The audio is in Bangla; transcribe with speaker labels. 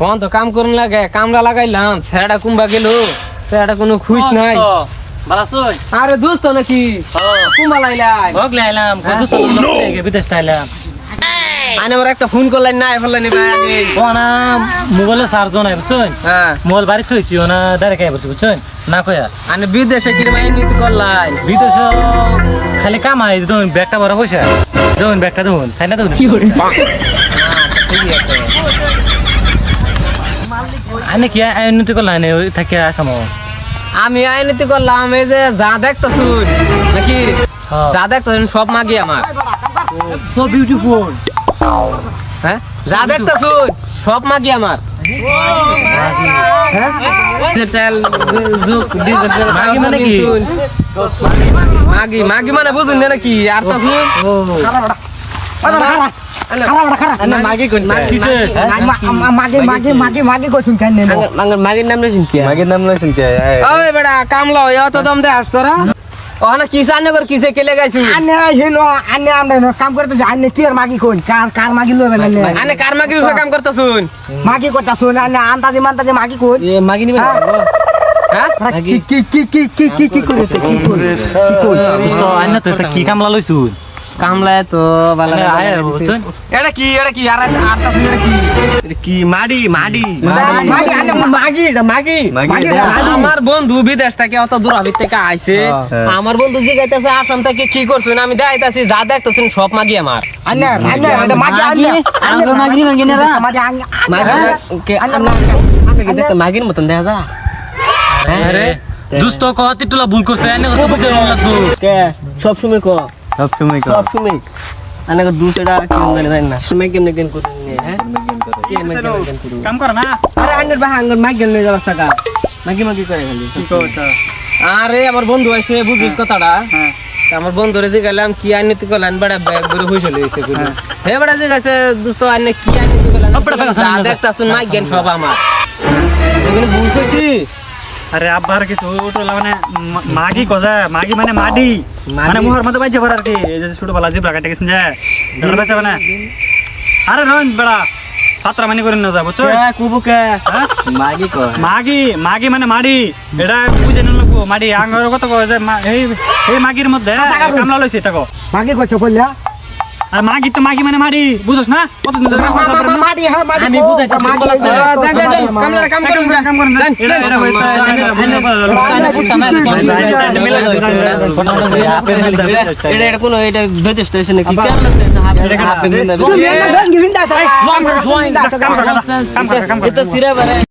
Speaker 1: কোন তো কাম করুন লাগে কামলা লাগাইলাম ছেড়া কুম্বা গেল ছেড়া কোনো খুশ নাই। আরে দোস্ত নাকি? কুম্বা লাইলাই
Speaker 2: ভগলে আইলাম কত তো লোক থেকে বিদেশ আইলাম।
Speaker 1: আনে আমার একটা ফোন করলেন না ফেললেন ভাই আগে।
Speaker 2: ওনা মোবাইলে চার্জ নাই বুঝছেন?
Speaker 1: হ্যাঁ।
Speaker 2: মোবাইল বাড়ি থইছি ওনা ডাইরেক্ট আই বসে বুঝছেন? না কয়া
Speaker 1: আনে বিদেশে করলাই?
Speaker 2: বিদেশ খালি দেখুন ব্যাগটা বড় পয়সা। দেখুন ব্যাগটা দেখুন
Speaker 1: ঠিকই আছে।
Speaker 2: আনে কি উন্নতি করলাম ওই থাকে আসামো
Speaker 1: আমি আইনিতে করলাম এই যে যা দেখতেছুন নাকি?
Speaker 2: হ্যাঁ।
Speaker 1: যা দেখতেছুন সব মাগি আমার।
Speaker 2: সো বিউটিফুল
Speaker 1: হ্যাঁ? যা দেখতেছুন সব মাগি আমার। হ্যাঁ? ডিজিটাল যুগ ডিজিটাল
Speaker 2: মাগি মানে কি?
Speaker 1: মাগি মাগি মানে বুঝুন না নাকি? আর তা মাগির নাম লইছিন কি?
Speaker 3: মাগের নাম লইছেন কে?
Speaker 1: ওই বেটা কামলা হই অত দম দে আসতো ওখানে কিসে আনে কর কিসে কেলে গাইছু
Speaker 4: আনে হেনো আনে আমরা কাম করতে যাই আনে কি মাগি কোন কার কার মাগি লবে না
Speaker 1: আনে কার মাগির উপরে কাম করতেছুন?
Speaker 4: মাগি কথা শুন আনে আন্দাজে মান্দাজে মাগি কোন
Speaker 2: এ মাগি নিবে
Speaker 1: হ্যাঁ।
Speaker 4: কি কি কি কি কি কি কি করে কি করে
Speaker 2: তো আইনা তো এটা কি কামলা লইছুন
Speaker 1: কামলায় তো বালা
Speaker 2: আনে আয় বুঝছেন
Speaker 1: এটা কি এটা কি আর আটটা শুন কি
Speaker 2: কি মাডি মাডি
Speaker 4: মাগি মাগি এটা মাগি
Speaker 3: মাগি
Speaker 1: আমার বন্ধু বিদেশ থেকে অত দূর হাবির থেকে আইছে
Speaker 3: হ্যাঁ।
Speaker 1: আমার বন্ধু জিগাইতেছে আসাম থেকে কি করছেন আমি দেখাইতাছি যা দেখতেছেন সব মাগি আমার মাগির মতন দেখা যা
Speaker 2: দুস্ত কহতি তুলা ভুল করছে আইনা তো বুঝতে লাগবো
Speaker 1: কে সব সময় ক
Speaker 3: সব সময় কর
Speaker 1: সব সময় আনে দুসরা কেমন জানি জানি না। সময় কেমনে কেন করুন হ্যাঁ? কেমনে
Speaker 4: কাম কর না।
Speaker 1: আরে আন্ডার বাহা আঙ্গর মাইক গেল যাবার টাকা মাগি মাগি করে খালি।
Speaker 4: কি কথা
Speaker 1: আরে আমার বন্ধু আইছে বুঝিস কথাটা? তা আমার বন্ধুরে যে গেলাম কি আনিতে করলেন বড় ব্যাগ ধরে হয়ে চলে গেছে গুলো হে বড় যে গেছে দোস্ত আনে কি
Speaker 2: আব্বাটা ব্যাগ আছে,
Speaker 1: যা
Speaker 2: আনিতে।
Speaker 1: দেখতাছুন মাইক গেন সব আমার। এখানে ভুল করছি
Speaker 5: আরে আব্বার কিছু ওটা মানে মাগি কজা? মাগি মানে মাডি। মানে মোহর মতো বাইছে ভরার কি? এই যে ছোট বেলা জিব্রা কাটে গেছেন যে। ধরে বাইছে মানে আরে রন বেড়া সাতরা মানি করে না যা বুঝছ?
Speaker 1: কুবু কে?
Speaker 5: হ্যাঁ?
Speaker 3: মাগি কো
Speaker 5: মাগি মাগি মানে মাডি। এটা বুঝে নিল মাডি। আঙ্গর কত কয় যে মা- এই এই মাগির মধ্যে কামলা লইছে তাকো
Speaker 4: মাগি কইছো কইলা
Speaker 5: আর মাগি তো মাগি মানে মাডি বুঝছ না কতদিন ধরে কাম করতে না?
Speaker 4: হ্যাঁ মাগি
Speaker 2: আমি
Speaker 4: মাগি
Speaker 2: বলা তো।
Speaker 1: যা যা যা কামলা কাম করুন যা
Speaker 5: কাম করেন না এটা এটা হইছে
Speaker 1: এটা এটা কোনো এটা বেতে স্টেশনে কি কেন
Speaker 4: তুমি না ভেঙ্গি হিন্দা
Speaker 5: কাম কর কাম কর কাম কর
Speaker 1: এটা সিরা বারে